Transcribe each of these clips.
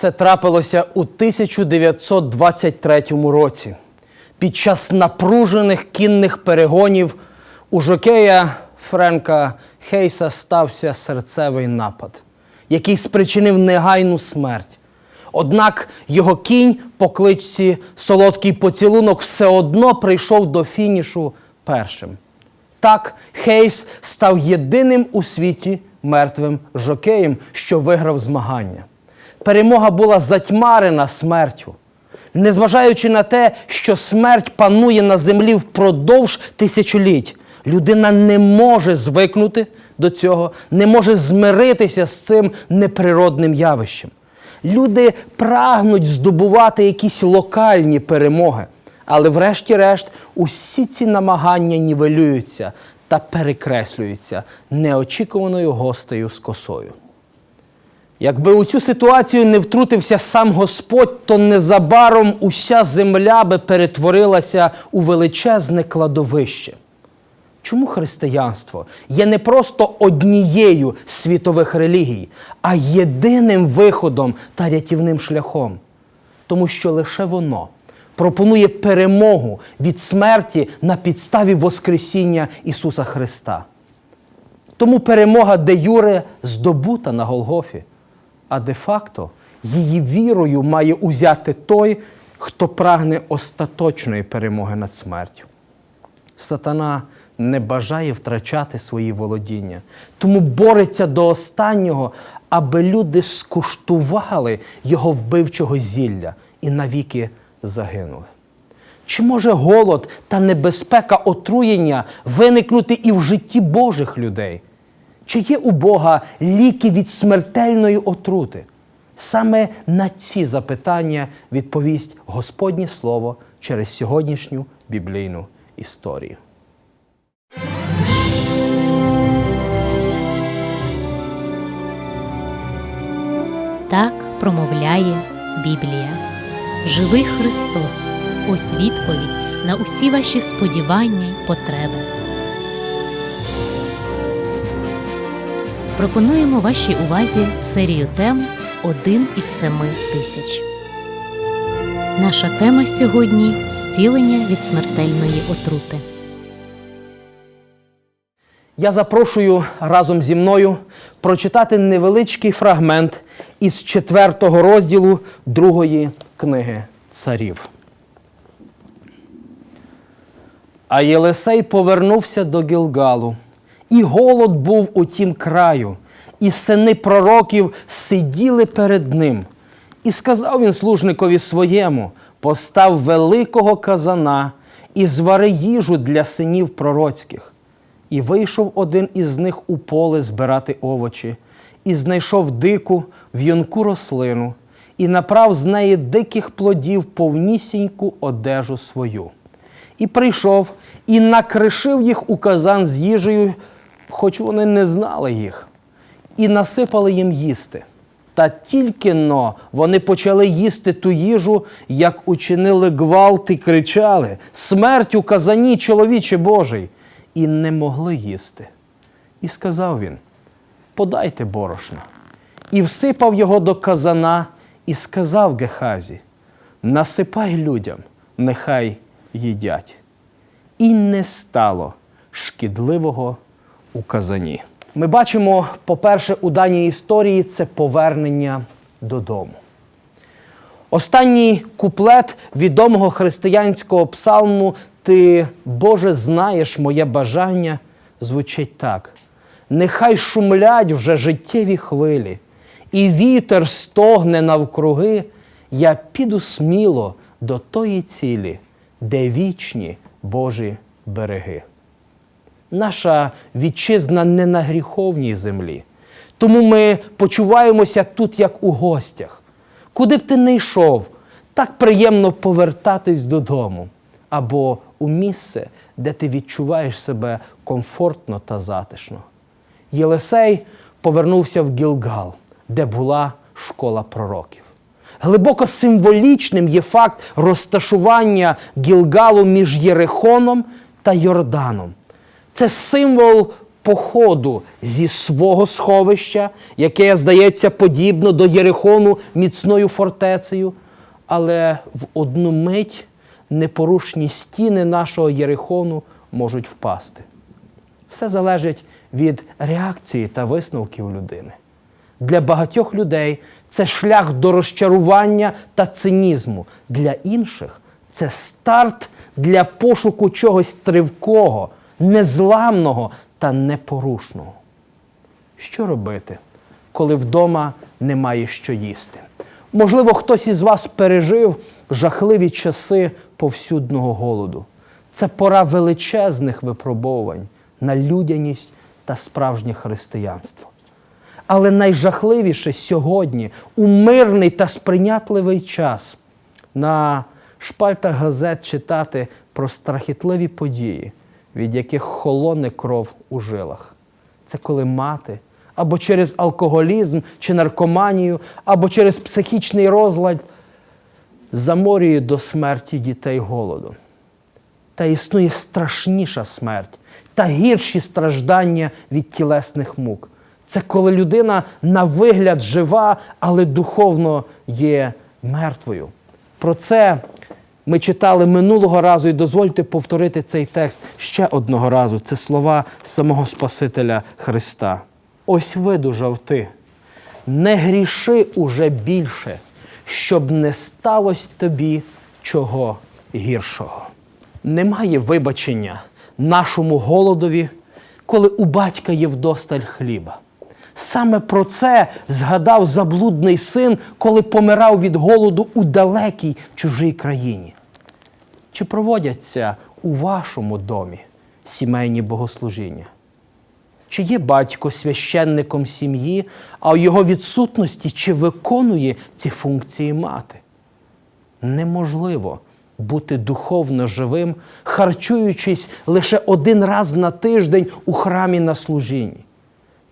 Все трапилося у 1923 році. Під час напружених кінних перегонів у жокея Френка Хейса стався серцевий напад, який спричинив негайну смерть. Однак його кінь по кличці Солодкий поцілунок все одно прийшов до фінішу першим. Так Хейс став єдиним у світі мертвим жокеєм, що виграв змагання. Перемога була затьмарена смертю. Незважаючи на те, що смерть панує на землі впродовж тисячоліть, людина не може звикнути до цього, не може змиритися з цим неприродним явищем. Люди прагнуть здобувати якісь локальні перемоги, але врешті-решт усі ці намагання нівелюються та перекреслюються неочікуваною гостею з косою. Якби у цю ситуацію не втрутився сам Господь, то незабаром уся земля би перетворилася у величезне кладовище. Чому християнство є не просто однією з світових релігій, а єдиним виходом та рятівним шляхом? Тому що лише воно пропонує перемогу від смерті на підставі Воскресіння Ісуса Христа. Тому перемога де Юре здобута на Голгофі, а де-факто її вірою має узяти той, хто прагне остаточної перемоги над смертю. Сатана не бажає втрачати свої володіння, тому бореться до останнього, аби люди скуштували його вбивчого зілля і навіки загинули. Чи може голод та небезпека отруєння виникнути і в житті Божих людей? Чи є у Бога ліки від смертельної отрути? Саме на ці запитання відповість Господнє Слово через сьогоднішню біблійну історію. Так промовляє Біблія. Живий Христос, ось відповідь на усі ваші сподівання й потреби. Пропонуємо вашій увазі серію тем Один із семи тисяч. Наша тема сьогодні зцілення від смертельної отрути. Я запрошую разом зі мною прочитати невеличкий фрагмент із четвертого розділу другої книги царів. А Єлисей повернувся до Гілгалу, і голод був у тім краю, і сини пророків сиділи перед ним. І сказав він служникові своєму: постав великого казана і звари їжу для синів пророцьких. І вийшов один із них у поле збирати овочі, і знайшов дику в'юнку рослину, і направ з неї диких плодів повнісіньку одежу свою. І прийшов і накришив їх у казан з їжею, хоч вони не знали їх, і насипали їм їсти. Та тільки но вони почали їсти ту їжу, як учинили гвалт і кричали: Смерть у казані, чоловіче Божий! І не могли їсти. І сказав він: Подайте борошна. І всипав його до казана, і сказав Гехазі: Насипай людям, нехай їдять. І не стало шкідливого у казані. Ми бачимо, по-перше, у даній історії це повернення додому. Останній куплет відомого християнського псалму Ти, Боже, знаєш моє бажання звучить так. Нехай шумлять вже життєві хвилі, і вітер стогне навкруги, я піду сміло до тої цілі, де вічні Божі береги. Наша вітчизна не на гріховній землі, тому ми почуваємося тут, як у гостях. Куди б ти не йшов, так приємно повертатись додому або у місце, де ти відчуваєш себе комфортно та затишно. Єлисей повернувся в Гілгал, де була школа пророків. Глибоко символічним є факт розташування Гілгалу між Єрихоном та Йорданом. Це символ походу зі свого сховища, яке, здається, подібно до Єрихону міцною фортецею, але в одну мить непорушні стіни нашого Єрихону можуть впасти. Все залежить від реакції та висновків людини. Для багатьох людей це шлях до розчарування та цинізму. Для інших це старт для пошуку чогось тривкого, незламного та непорушного. Що робити, коли вдома немає що їсти? Можливо, хтось із вас пережив жахливі часи повсюдного голоду. Це пора величезних випробовувань на людяність та справжнє християнство. Але найжахливіше сьогодні, у мирний та сприйнятливий час, на шпальтах газет читати про страхітливі події, від яких холоне кров у жилах. Це коли мати або через алкоголізм чи наркоманію, або через психічний розлад заморює до смерті дітей голодом. Та існує страшніша смерть та гірші страждання від тілесних мук. Це коли людина на вигляд жива, але духовно є мертвою. Про це ми читали минулого разу, і дозвольте повторити цей текст ще одного разу. Це слова самого Спасителя Христа. Ось видужав ти, не гріши уже більше, щоб не сталося тобі чого гіршого. Немає вибачення нашому голодові, коли у батька є вдосталь хліба. Саме про це згадав заблудний син, коли помирав від голоду у далекій чужій країні. Чи проводяться у вашому домі сімейні богослужіння? Чи є батько священником сім'ї, а у його відсутності чи виконує ці функції мати? Неможливо бути духовно живим, харчуючись лише один раз на тиждень у храмі на служінні.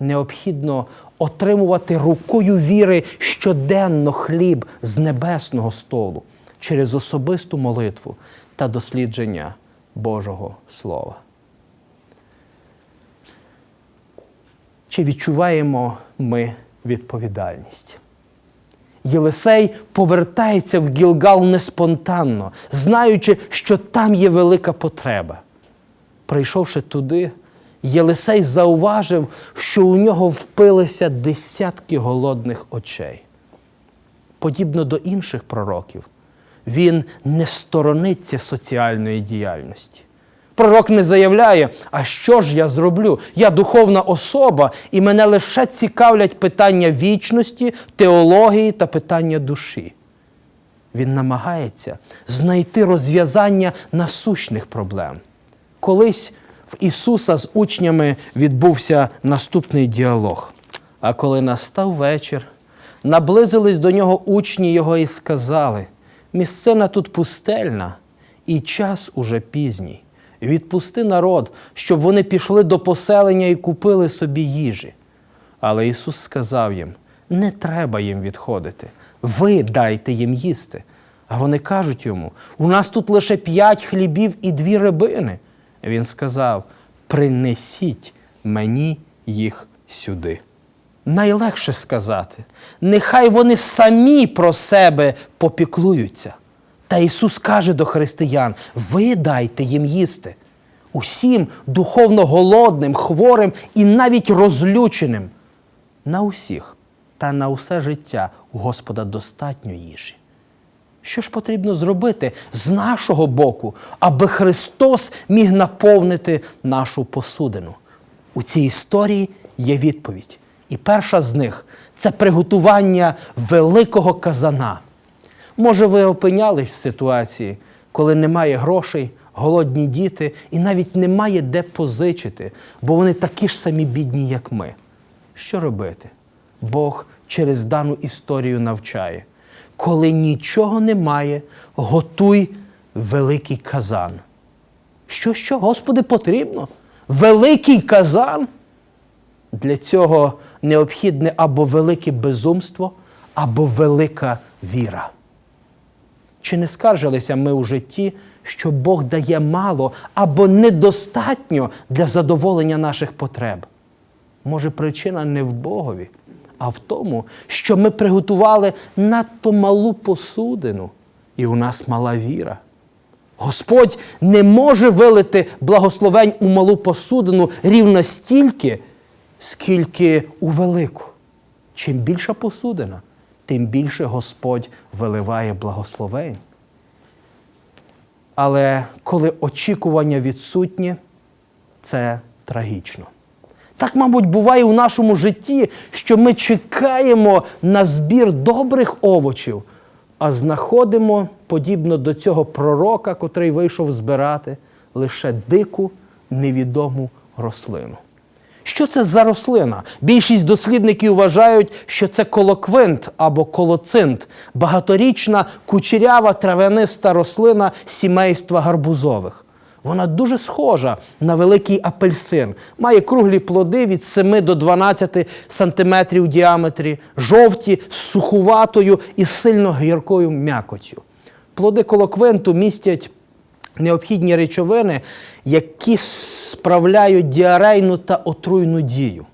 Необхідно отримувати рукою віри щоденно хліб з небесного столу через особисту молитву та дослідження Божого Слова. Чи відчуваємо ми відповідальність? Єлисей повертається в Гілгал не спонтанно, знаючи, що там є велика потреба. Прийшовши туди, Єлисей зауважив, що у нього впилися десятки голодних очей. Подібно до інших пророків, він не сторониться соціальної діяльності. Пророк не заявляє, а що ж я зроблю? Я духовна особа, і мене лише цікавлять питання вічності, теології та питання душі. Він намагається знайти розв'язання насущних проблем. Колись в Ісуса з учнями відбувся наступний діалог. А коли настав вечір, наблизились до нього учні його і сказали: місцина тут пустельна, і час уже пізній. Відпусти народ, щоб вони пішли до поселення і купили собі їжі. Але Ісус сказав їм: не треба їм відходити, ви дайте їм їсти. А вони кажуть йому: у нас тут лише п'ять хлібів і дві рибини. Він сказав: принесіть мені їх сюди. Найлегше сказати, нехай вони самі про себе попіклуються. Та Ісус каже до християн: ви дайте їм їсти. Усім духовно голодним, хворим і навіть розлюченим. На усіх та на усе життя у Господа достатньо їжі. Що ж потрібно зробити з нашого боку, аби Христос міг наповнити нашу посудину? У цій історії є відповідь. І перша з них це приготування великого казана. Може, ви опинялись в ситуації, коли немає грошей, голодні діти і навіть немає де позичити, бо вони такі ж самі бідні, як ми. Що робити? Бог через дану історію навчає. Коли нічого немає, готуй великий казан. Що, що, Господи, потрібно? Великий казан? Для цього необхідне або велике безумство, або велика віра. Чи не скаржилися ми у житті, що Бог дає мало або недостатньо для задоволення наших потреб? Може, причина не в Богові, а в тому, що ми приготували надто малу посудину, і у нас мала віра. Господь не може вилити благословень у малу посудину рівно стільки, скільки у велику. Чим більша посудина, тим більше Господь виливає благословень. Але коли очікування відсутні, це трагічно. Так, мабуть, буває у нашому житті, що ми чекаємо на збір добрих овочів, а знаходимо, подібно до цього пророка, котрий вийшов збирати, лише дику невідому рослину. Що це за рослина? Більшість дослідників вважають, що це колоквинт або колоцинт, багаторічна кучерява травяниста рослина сімейства гарбузових. Вона дуже схожа на великий апельсин, має круглі плоди від 7 до 12 сантиметрів в діаметрі, жовті з сухуватою і сильно гіркою м'якоттю. Плоди колоквинту містять необхідні речовини, які справляють діарейну та отруйну дію.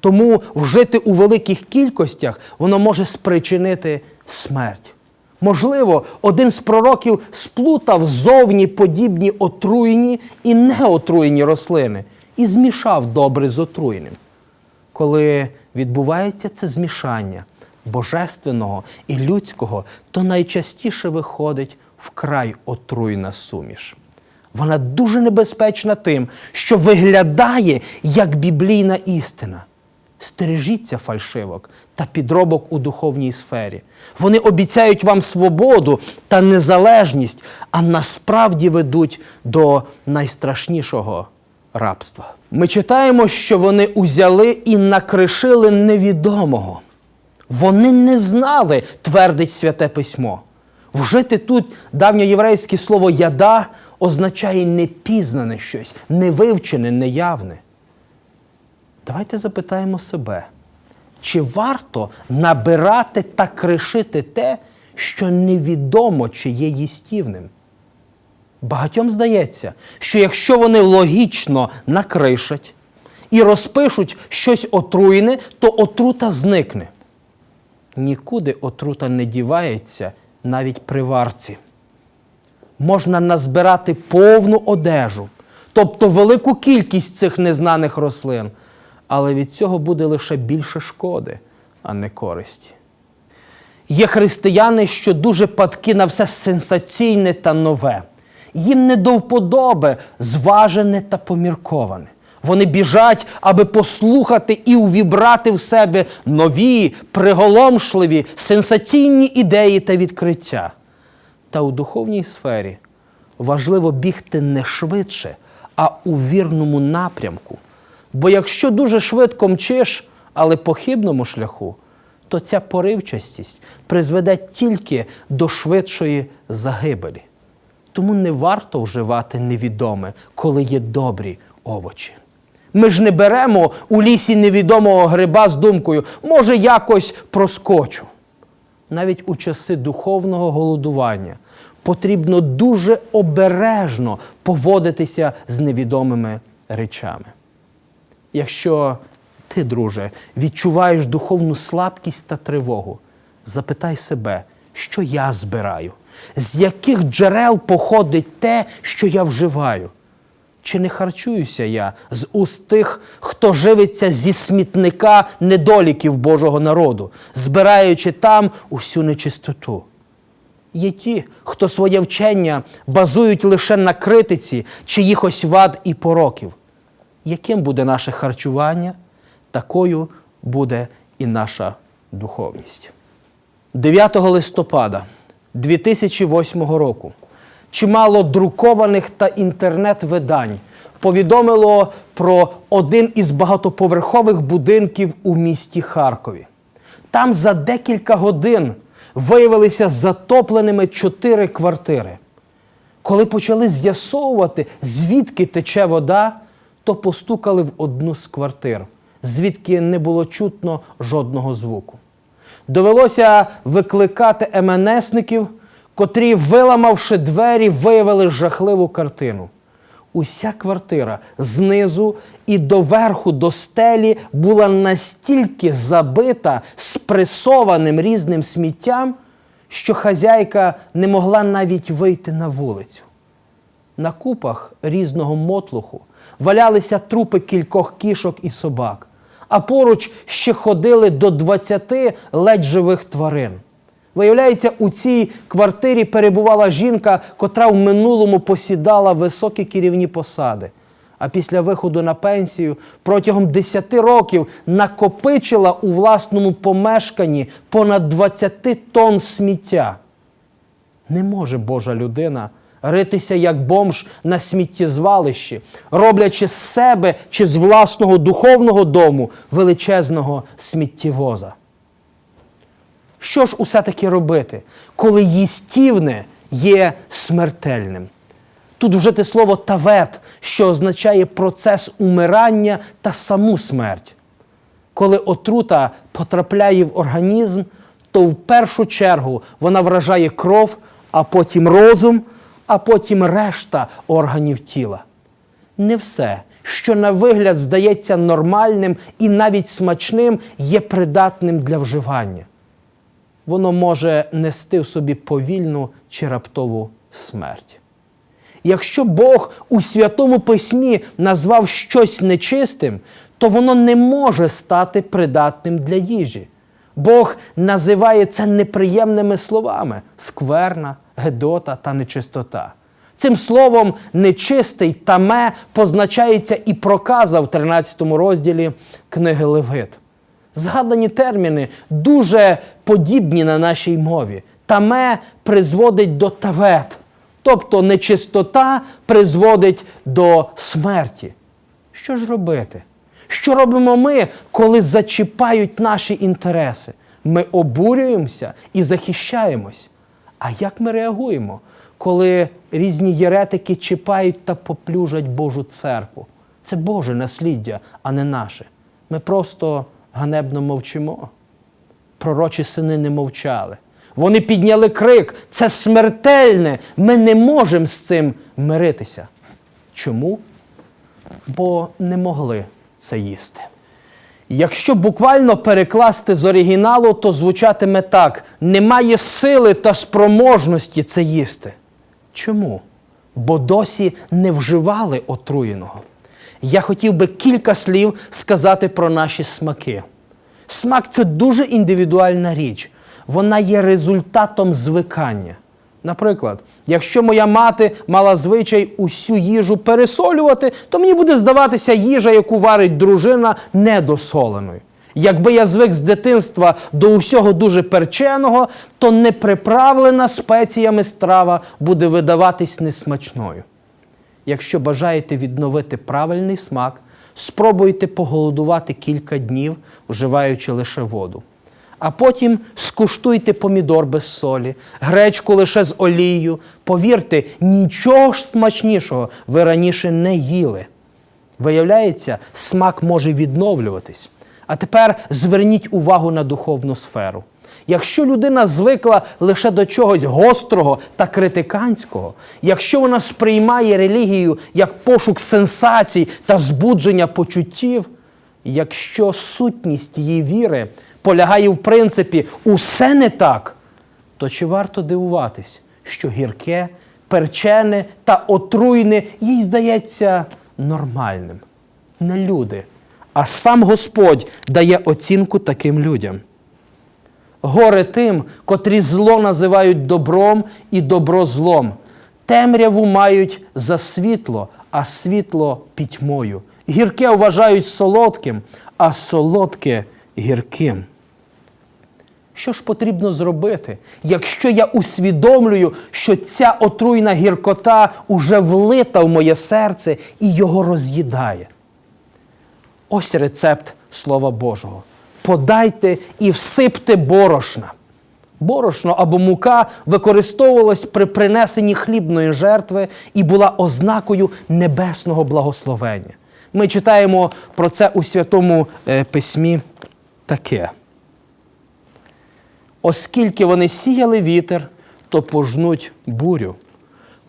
Тому вжити у великих кількостях воно може спричинити смерть. Можливо, один з пророків сплутав зовні подібні отруйні і неотруйні рослини і змішав добре з отруйним. Коли відбувається це змішання божественного і людського, то найчастіше виходить вкрай отруйна суміш. Вона дуже небезпечна тим, що виглядає як біблійна істина. Стережіться фальшивок та підробок у духовній сфері. Вони обіцяють вам свободу та незалежність, а насправді ведуть до найстрашнішого рабства. Ми читаємо, що вони узяли і накришили невідомого. Вони не знали, твердить святе письмо. Вжити тут давньоєврейське слово яда означає непізнане щось, невивчене, неявне. Давайте запитаємо себе, чи варто набирати та кришити те, що невідомо чи є їстівним? Багатьом здається, що якщо вони логічно накришать і розпишуть щось отруєне, то отрута зникне. Нікуди отрута не дівається навіть при варці. Можна назбирати повну одежу, тобто велику кількість цих незнаних рослин, але від цього буде лише більше шкоди, а не користі. Є християни, що дуже падки на все сенсаційне та нове. Їм не до вподоби зважене та помірковане. Вони біжать, аби послухати і увібрати в себе нові, приголомшливі, сенсаційні ідеї та відкриття. Та у духовній сфері важливо бігти не швидше, а у вірному напрямку. Бо якщо дуже швидко мчиш, але по хибному шляху, то ця поривчастість призведе тільки до швидшої загибелі. Тому не варто вживати невідоме, коли є добрі овочі. Ми ж не беремо у лісі невідомого гриба з думкою, може, якось проскочу. Навіть у часи духовного голодування потрібно дуже обережно поводитися з невідомими речами. Якщо ти, друже, відчуваєш духовну слабкість та тривогу, запитай себе, що я збираю, з яких джерел походить те, що я вживаю. Чи не харчуюся я з уст тих, хто живиться зі смітника недоліків Божого народу, збираючи там усю нечистоту? Є ті, хто своє вчення базують лише на критиці чиїхось вад і пороків. Яким буде наше харчування, такою буде і наша духовність. 9 листопада 2008 року чимало друкованих та інтернет-видань повідомило про один із багатоповерхових будинків у місті Харкові. Там за декілька годин виявилися затопленими чотири квартири. Коли почали з'ясовувати, звідки тече вода, то постукали в одну з квартир, звідки не було чутно жодного звуку. Довелося викликати МНСників, котрі, виламавши двері, виявили жахливу картину. Уся квартира знизу і доверху до стелі була настільки забита спресованим різним сміттям, що хазяйка не могла навіть вийти на вулицю. На купах різного мотлуху валялися трупи кількох кішок і собак, а поруч ще ходили до 20 ледь живих тварин. Виявляється, у цій квартирі перебувала жінка, котра в минулому посідала високі керівні посади. А після виходу на пенсію протягом 10 років накопичила у власному помешканні понад 20 тонн сміття. Не може Божа людина ритися як бомж на сміттєзвалищі, роблячи з себе чи з власного духовного дому величезного сміттєвоза. Що ж усе таки робити, коли їстівне є смертельним? Тут вжити слово тавет, що означає процес умирання та саму смерть. Коли отрута потрапляє в організм, то в першу чергу вона вражає кров, а потім розум, а потім решта органів тіла. Не все, що на вигляд здається нормальним і навіть смачним, є придатним для вживання. Воно може нести в собі повільну чи раптову смерть. Якщо Бог у Святому Письмі назвав щось нечистим, то воно не може стати придатним для їжі. Бог називає це неприємними словами скверна, гедота та нечистота. Цим словом нечистий таме позначається і проказа в 13 розділі книги Левит. Згадані терміни дуже подібні на нашій мові. Таме призводить до тавет, тобто нечистота призводить до смерті. Що ж робити? Що робимо ми, коли зачіпають наші інтереси? Ми обурюємося і захищаємось. А як ми реагуємо, коли різні єретики чіпають та поплюжать Божу церкву? Це Боже насліддя, а не наше. Ми просто ганебно мовчимо. Пророчі сини не мовчали. Вони підняли крик. Це смертельне. Ми не можемо з цим миритися. Чому? Бо не могли це їсти. Якщо буквально перекласти з оригіналу, то звучатиме так: немає сили та спроможності це їсти. Чому? Бо досі не вживали отруєного. Я хотів би кілька слів сказати про наші смаки. Смак це дуже індивідуальна річ. Вона є результатом звикання. Наприклад, якщо моя мати мала звичай усю їжу пересолювати, то мені буде здаватися їжа, яку варить дружина, недосоленою. Якби я звик з дитинства до усього дуже перченого, то неприправлена спеціями страва буде видаватись несмачною. Якщо бажаєте відновити правильний смак, спробуйте поголодувати кілька днів, вживаючи лише воду. А потім скуштуйте помідор без солі, гречку лише з олією. Повірте, нічого ж смачнішого ви раніше не їли. Виявляється, смак може відновлюватись. А тепер зверніть увагу на духовну сферу. Якщо людина звикла лише до чогось гострого та критиканського, якщо вона сприймає релігію як пошук сенсацій та збудження почуттів, якщо сутність її віри полягає в принципі усе не так, то чи варто дивуватись, що гірке, перчене та отруйне їй здається нормальним? Не люди, а сам Господь дає оцінку таким людям. Горе тим, котрі зло називають добром і добро злом. Темряву мають за світло, а світло пітьмою. Гірке вважають солодким, а солодке гірким. Що ж потрібно зробити, якщо я усвідомлюю, що ця отруйна гіркота уже влита в моє серце і його роз'їдає? Ось рецепт Слова Божого. Подайте і всипте борошна. Борошно або мука використовувалось при принесенні хлібної жертви і була ознакою небесного благословення. Ми читаємо про це у Святому е, Письмі таке. Оскільки вони сіяли вітер, то пожнуть бурю.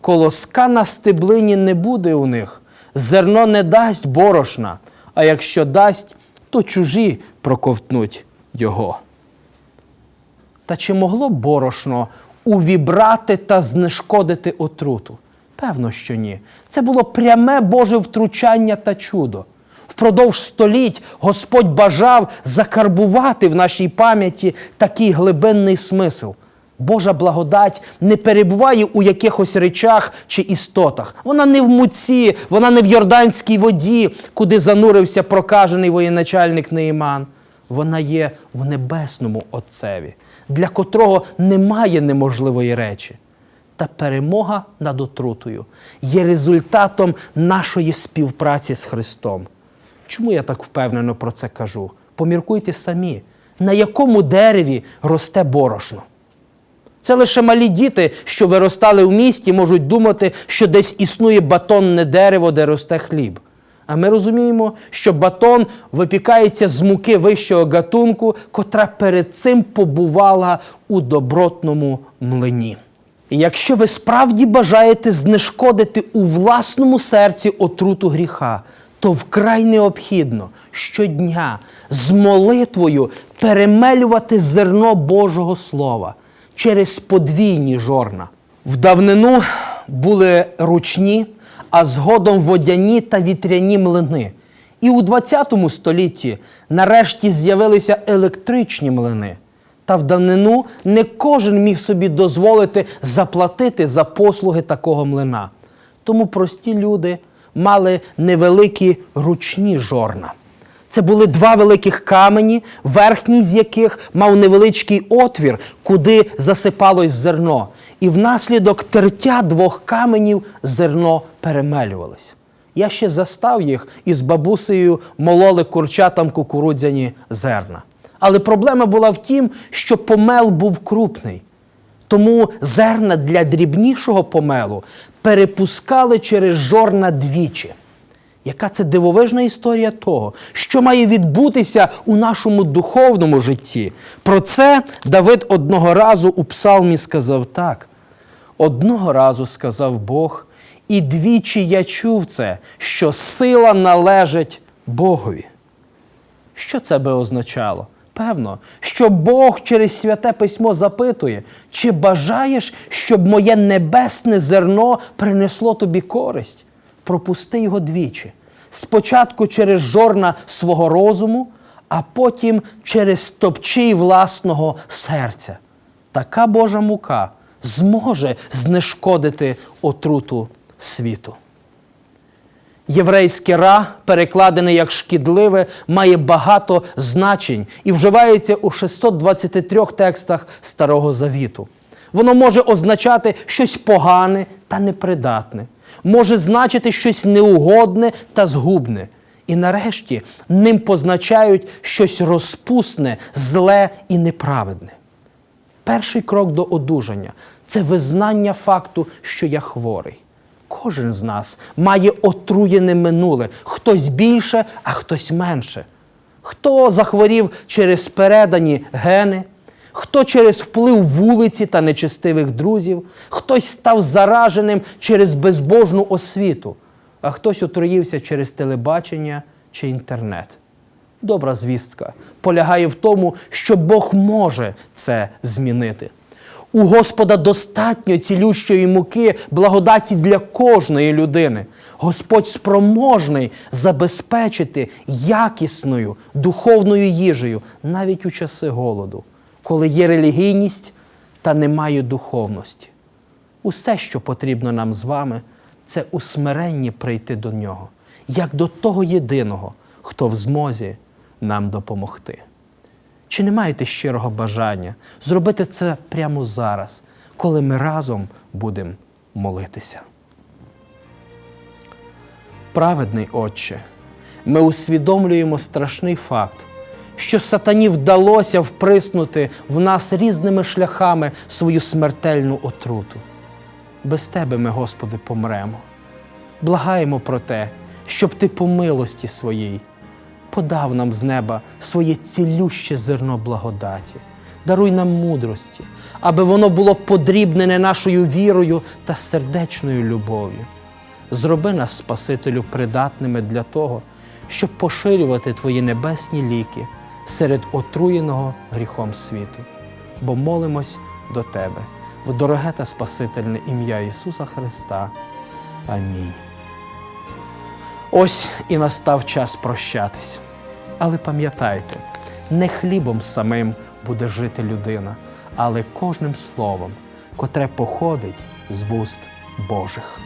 Колоска на стеблині не буде у них, зерно не дасть борошна, а якщо дасть, то чужі проковтнуть його. Та чи могло борошно увібрати та знешкодити отруту? Певно, що ні. Це було пряме Боже втручання та чудо. Впродовж століть Господь бажав закарбувати в нашій пам'яті такий глибинний смисл. Божа благодать не перебуває у якихось речах чи істотах. Вона не в муці, вона не в йорданській воді, куди занурився прокажений воєначальник Неїман. Вона є в небесному Отцеві, для котрого немає неможливої речі. Та перемога над отрутою є результатом нашої співпраці з Христом. Чому я так впевнено про це кажу? Поміркуйте самі, на якому дереві росте борошно. Це лише малі діти, що виростали в місті, можуть думати, що десь існує батонне дерево, де росте хліб. А ми розуміємо, що батон випікається з муки вищого гатунку, котра перед цим побувала у добротному млині. Якщо ви справді бажаєте знешкодити у власному серці отруту гріха, то вкрай необхідно щодня з молитвою перемелювати зерно Божого Слова через подвійні жорна. В давнину були ручні, а згодом водяні та вітряні млини. І у 20 столітті нарешті з'явилися електричні млини. Та в давнину не кожен міг собі дозволити заплатити за послуги такого млина. Тому прості люди мали невеликі ручні жорна. Це були два великих камені, верхній з яких мав невеличкий отвір, куди засипалось зерно. І внаслідок тертя двох каменів зерно перемелювалось. Я ще застав їх і з бабусею мололи курчатам кукурудзяні зерна. Але проблема була в тім, що помел був крупний. Тому зерна для дрібнішого помелу перепускали через жорна двічі. Яка це дивовижна історія того, що має відбутися у нашому духовному житті? Про це Давид одного разу у псалмі сказав так. Одного разу сказав Бог, і двічі я чув це, що сила належить Богові. Що це би означало? Певно, що Бог через святе письмо запитує, чи бажаєш, щоб моє небесне зерно принесло тобі користь? Пропусти його двічі. Спочатку через жорна свого розуму, а потім через топчий власного серця. Така Божа мука зможе знешкодити отруту світу. Єврейське ра, перекладене як шкідливе, має багато значень і вживається у 623 текстах Старого Завіту. Воно може означати щось погане та непридатне, може значити щось неугодне та згубне. І нарешті ним позначають щось розпусне, зле і неправедне. Перший крок до одужання це визнання факту, що я хворий. Кожен з нас має отруєне минуле, хтось більше, а хтось менше. Хто захворів через передані гени, хто через вплив вулиці та нечестивих друзів, хтось став зараженим через безбожну освіту, а хтось отруївся через телебачення чи інтернет. Добра звістка полягає в тому, що Бог може це змінити. У Господа достатньо цілющої муки, благодаті для кожної людини. Господь спроможний забезпечити якісною духовною їжею навіть у часи голоду, коли є релігійність та немає духовності. Усе, що потрібно нам з вами, це у смиренні прийти до нього, як до того єдиного, хто в змозі нам допомогти. Чи не маєте щирого бажання зробити це прямо зараз, коли ми разом будемо молитися? Праведний Отче, ми усвідомлюємо страшний факт, що сатані вдалося вприснути в нас різними шляхами свою смертельну отруту. Без Тебе ми, Господи, помремо. Благаємо про те, щоб Ти по милості своїй подав нам з неба своє цілюще зерно благодаті. даруй нам мудрості, аби воно було подрібнене нашою вірою та сердечною любов'ю. Зроби нас, Спасителю, придатними для того, щоб поширювати Твої небесні ліки серед отруєного гріхом світу. Бо молимось до Тебе в дороге та Спасительне ім'я Ісуса Христа. Амінь. Ось і настав час прощатись. Але пам'ятайте, не хлібом самим буде жити людина, але кожним словом, котре походить з вуст Божих.